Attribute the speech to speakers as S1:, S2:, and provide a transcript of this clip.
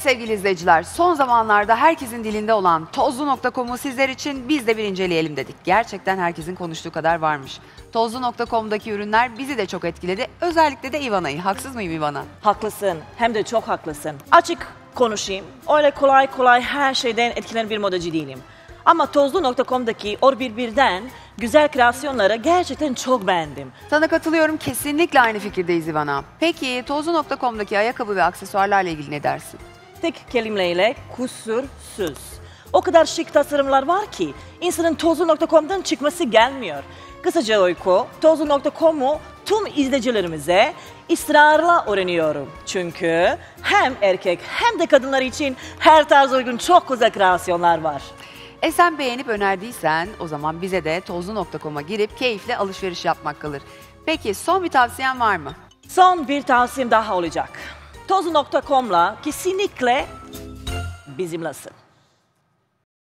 S1: Evet sevgili izleyiciler, son zamanlarda herkesin dilinde olan Tozlu.com'u sizler için biz de bir inceleyelim dedik. Gerçekten herkesin konuştuğu kadar varmış. Tozlu.com'daki ürünler bizi de çok etkiledi. Özellikle de Ivana'yı. Haksız mıyım Ivana?
S2: Haklısın. Hem de çok haklısın. Açık konuşayım. Öyle kolay kolay her şeyden etkilenen bir modacı değilim. Ama tozlu.com'daki o birbirden güzel kreasyonları gerçekten çok beğendim.
S1: Sana katılıyorum. Kesinlikle aynı fikirdeyiz Ivana. Peki Tozlu.com'daki ayakkabı ve aksesuarlarla ilgili ne dersin?
S2: Tek kelimeyle kusursuz. O kadar şık tasarımlar var ki insanın tozlu.com'dan çıkması gelmiyor. Kısaca uyku, tozlu.com'u tüm izleyicilerimize ısrarla öğreniyorum. Çünkü hem erkek hem de kadınlar için her tarz uygun çok güzel kreasyonlar var.
S1: E sen beğenip önerdiysen o zaman bize de Tozlu.com'a girip keyifle alışveriş yapmak kalır. Peki son bir tavsiyen var mı?
S2: Son bir tavsiyem daha olacak. Tozlu.com'la kesinlikle bizimlesin.